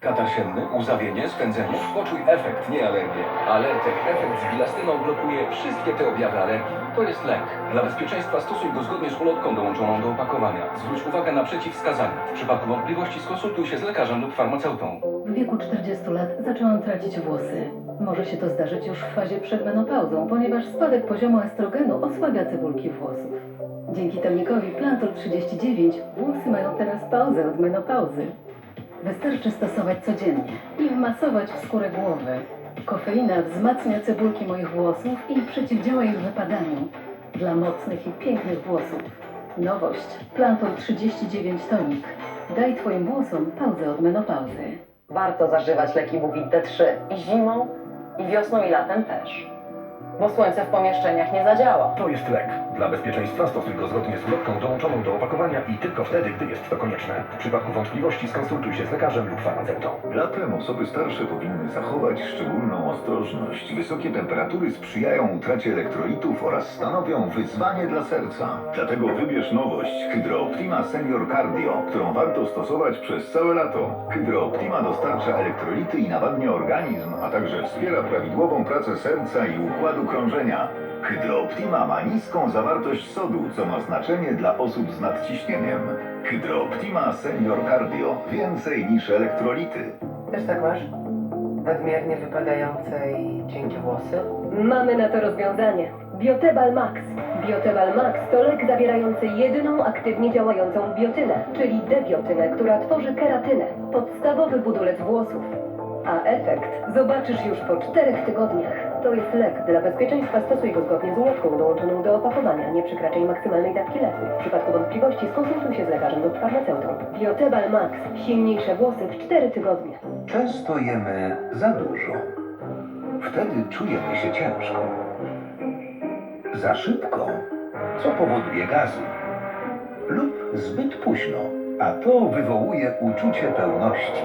Katar sienny, łzawienie, spędzenie, poczuj efekt, nie alergię. Alertek efekt z bilastyną blokuje wszystkie te objawy alergii. To jest lek. Dla bezpieczeństwa stosuj go zgodnie z ulotką dołączoną do opakowania. Zwróć uwagę na przeciwwskazania. W przypadku wątpliwości skonsultuj się z lekarzem lub farmaceutą. W wieku 40 lat zaczęłam tracić włosy. Może się to zdarzyć już w fazie przed menopauzą, ponieważ spadek poziomu estrogenu osłabia cebulki włosów. Dzięki tomnikowi Plantor 39 włosy mają teraz pauzę od menopauzy. Wystarczy stosować codziennie i wmasować w skórę głowy. Kofeina wzmacnia cebulki moich włosów i przeciwdziała ich wypadaniu. Dla mocnych i pięknych włosów. Nowość Plantor 39 tonik. Daj Twoim włosom pauzę od menopauzy. Warto zażywać leki Buvit D3 i zimą, i wiosną, i latem też. Bo słońce w pomieszczeniach nie zadziała. To jest lek. Dla bezpieczeństwa stosuj go zgodnie z ulotką dołączoną do opakowania i tylko wtedy, gdy jest to konieczne. W przypadku wątpliwości skonsultuj się z lekarzem lub farmaceutą. Latem osoby starsze powinny zachować szczególną ostrożność. Wysokie temperatury sprzyjają utracie elektrolitów oraz stanowią wyzwanie dla serca. Dlatego wybierz nowość Hydro Optima Senior Cardio, którą warto stosować przez całe lato. Hydro Optima dostarcza elektrolity i nawadnia organizm, a także wspiera prawidłową pracę serca i układu krążenia. Hydro Optima ma niską zawartość sodu, co ma znaczenie dla osób z nadciśnieniem. Hydro Optima Senior Cardio. Więcej niż elektrolity. Też tak masz? Nadmiernie wypadające i cienkie włosy? Mamy na to rozwiązanie. Biotebal Max. Biotebal Max to lek zawierający jedyną aktywnie działającą biotynę, czyli debiotynę, która tworzy keratynę, podstawowy budulec włosów. A efekt zobaczysz już po czterech tygodniach. To jest lek. Dla bezpieczeństwa stosuj go zgodnie z ulotką dołączoną do opakowania. Nie przekraczaj maksymalnej dawki leku. W przypadku wątpliwości skonsultuj się z lekarzem lub farmaceutą. Biotebal Max. Silniejsze włosy w cztery tygodnie. Często jemy za dużo. Wtedy czujemy się ciężko. Za szybko, co powoduje gazy. Lub zbyt późno, a to wywołuje uczucie pełności.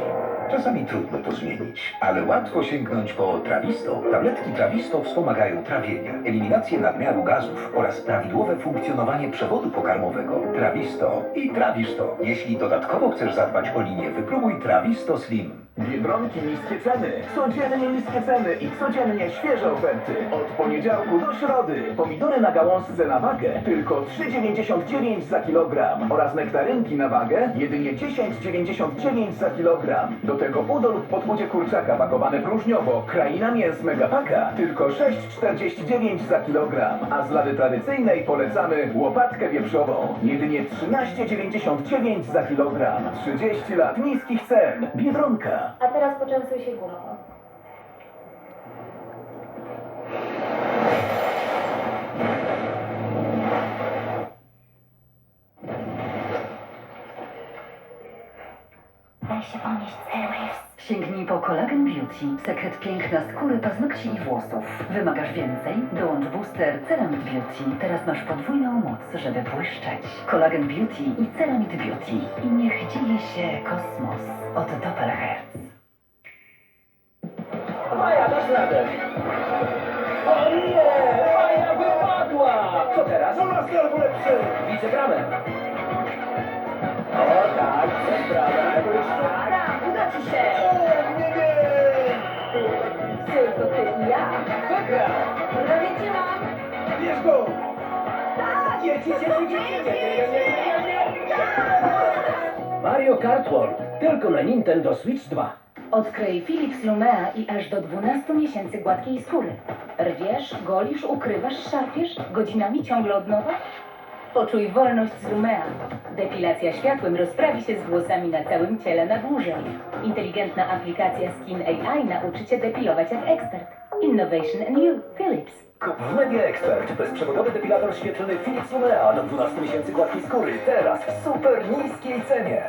Czasami trudno to zmienić, ale łatwo sięgnąć po Trawisto. Tabletki Trawisto wspomagają trawienie, eliminację nadmiaru gazów oraz prawidłowe funkcjonowanie przewodu pokarmowego. Trawisto i trawisz to. Jeśli dodatkowo chcesz zadbać o linię, wypróbuj Trawisto Slim. Biedronki niskie ceny, codziennie niskie ceny i codziennie świeże oferty. Od poniedziałku do środy. Pomidory na gałązce na wagę tylko 3,99 za kilogram oraz nektarynki na wagę jedynie 10,99 za kilogram. Do tego udo lub podchudzie kurczaka pakowane próżniowo, kraina mięs megapaka tylko 6,49 za kilogram. A z lady tradycyjnej polecamy łopatkę wieprzową jedynie 13,99 za kilogram. 30 lat niskich cen. Biedronka. A teraz poczęstuj się gumą. Się ponieść z Airwaves. Sięgnij po Collagen Beauty. Sekret piękna skóry, paznokci i włosów. Wymagasz więcej? Dołącz booster Ceramid Beauty. Teraz masz podwójną moc, żeby błyszczeć. Collagen Beauty i Ceramid Beauty. I niech dzieje się kosmos od Doppelherz. Maja, dasz radę! O nie! Maja wypadła! Co teraz? U nas albo lepszy! Widzę bramę! O Dobra, uda ci się! Nie wiem! Tylko ty Mario Kart World. Tylko na Nintendo Switch 2. Odkryj Philips Lumea i aż do 12 miesięcy gładkiej skóry. Rwiesz, golisz, ukrywasz, szarpiesz, godzinami ciągle od nowa? Poczuj wolność z Lumea. Depilacja światłem rozprawi się z włosami na całym ciele na dłużej. Inteligentna aplikacja Skin AI nauczy Cię depilować jak ekspert. Innovation and You. Philips. Kup w Media Expert bezprzewodowy depilator świetlny Philips Lumea do 12 miesięcy gładkiej skóry. Teraz w super niskiej cenie.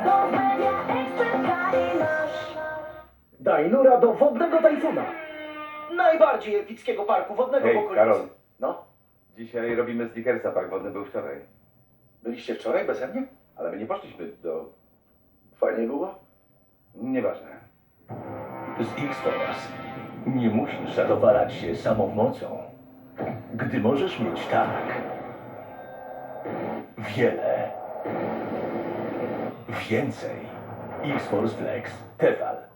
Dajnura do wodnego tajfuna. Najbardziej epickiego parku wodnego w okolicy. Karol. No, Dzisiaj robimy Snickersa, park wodny był wczoraj. Byliście wczoraj beze mnie? Ale my nie poszliśmy do... Fajnie było? Nieważne. Z X-Force nie musisz zadowalać się samą mocą, gdy możesz mieć tak wiele więcej. X-Force Flex Tefal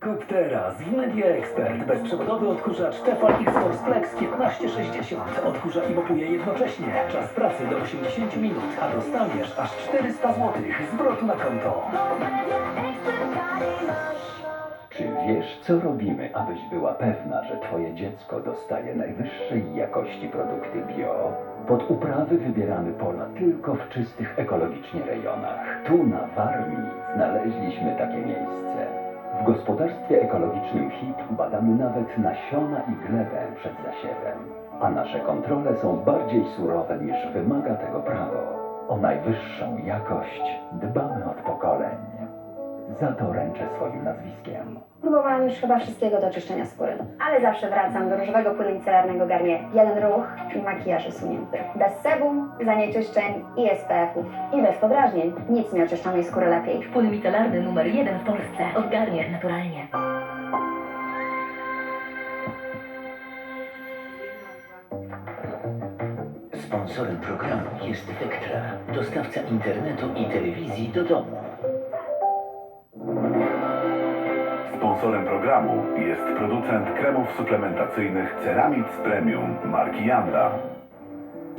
Kup teraz w Media Expert bezprzewodowy odkurzacz Tefal X-Force Flex 1560. Odkurza i mopuje jednocześnie. Czas pracy do 80 minut, a dostaniesz aż 400 zł zwrotu na konto. Czy wiesz, co robimy, abyś była pewna, że twoje dziecko dostaje najwyższej jakości produkty bio? Pod uprawy wybieramy pola tylko w czystych ekologicznie rejonach. Tu na Warmii znaleźliśmy takie miejsce. W gospodarstwie ekologicznym HIP badamy nawet nasiona i glebę przed zasiewem. A nasze kontrole są bardziej surowe niż wymaga tego prawo. O najwyższą jakość dbamy od pokoleń. Za to ręczę swoim nazwiskiem. Próbowałam już chyba wszystkiego do czyszczenia skóry, ale zawsze wracam do różowego płynu micelarnego Garnier. Jeden ruch i makijaż usunięty. Bez sebum, zanieczyszczeń i SPF-ów. I bez podrażnień. Nic nie oczyszcza mojej skóry lepiej. Płyn micelarny numer jeden w Polsce. Odgarnie naturalnie. Sponsorem programu jest Vectra, dostawca internetu i telewizji do domu. Sponsorem programu jest producent kremów suplementacyjnych Ceramic Premium marki Janda.